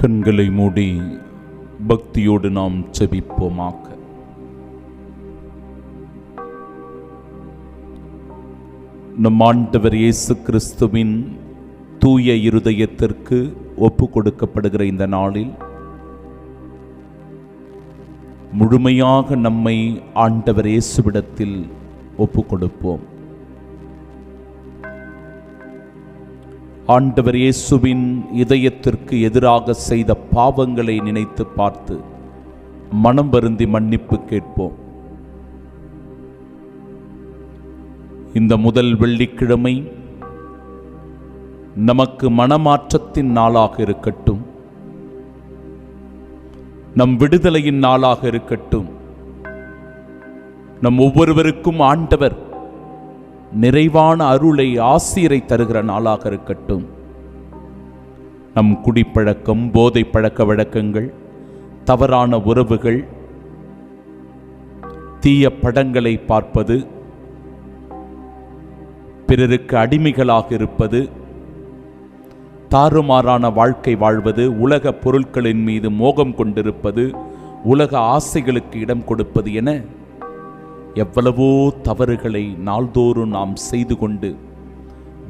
கண்களை மூடி பக்தியோடு நாம் செபிப்போமாக. நம் ஆண்டவர் இயேசு கிறிஸ்துவின் தூய இருதயத்திற்கு ஒப்பு கொடுக்கப்படுகிற இந்த நாளில் முழுமையாக நம்மை ஆண்டவர் இயேசுவிடத்தில் ஒப்பு கொடுப்போம். ஆண்டவர் இயேசுவின் இதயத்திற்கு எதிராக செய்த பாவங்களை நினைத்து பார்த்து மனம் வருந்தி மன்னிப்பு கேட்போம். இந்த முதல் வெள்ளிக்கிழமை நமக்கு மனமாற்றத்தின் நாளாக இருக்கட்டும். நம் விடுதலையின் நாளாக இருக்கட்டும். நம் ஒவ்வொருவருக்கும் ஆண்டவர் நிறைவான அருளை ஆசிரை தருகிற நாளாக இருக்கட்டும். நம் குடிப்பழக்கம் போதை பழக்க வழக்கங்கள் தவறான உறவுகள் தீய படங்களை பார்ப்பது பிறருக்கு அடிமைகளாக இருப்பது தாறுமாறான வாழ்க்கை வாழ்வது உலக பொருட்களின் மீது மோகம் கொண்டிருப்பது உலக ஆசைகளுக்கு இடம் கொடுப்பது என எவ்வளவோ தவறுகளை நாள்தோறும் நாம் செய்து கொண்டு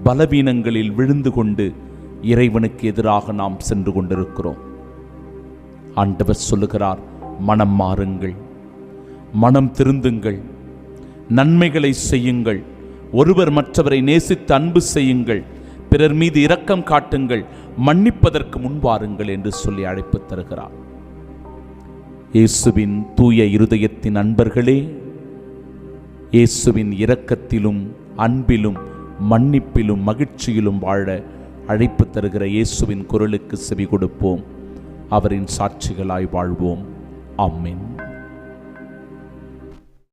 பலவீனங்களில் விழுந்து கொண்டு இறைவனுக்கு எதிராக நாம் சென்று கொண்டிருக்கிறோம். ஆண்டவர் சொல்லுகிறார் மனம் மாறுங்கள் மனம் திருந்துங்கள் நன்மைகளை செய்யுங்கள் ஒருவர் மற்றவரை நேசித்து அன்பு செய்யுங்கள் பிறர் மீது இரக்கம் காட்டுங்கள் மன்னிப்பதற்கு முன்வாருங்கள் என்று சொல்லி அழைப்பு தருகிறார். இயேசுவின் தூய இருதயத்தின் அன்பர்களே இயேசுவின் இரக்கத்திலும் அன்பிலும் மன்னிப்பிலும் மகிழ்ச்சியிலும் வாழ அழைப்பு தருகிற இயேசுவின் குரலுக்கு செவி கொடுப்போம். அவரின் சாட்சிகளாய் வாழ்வோம். ஆமென்.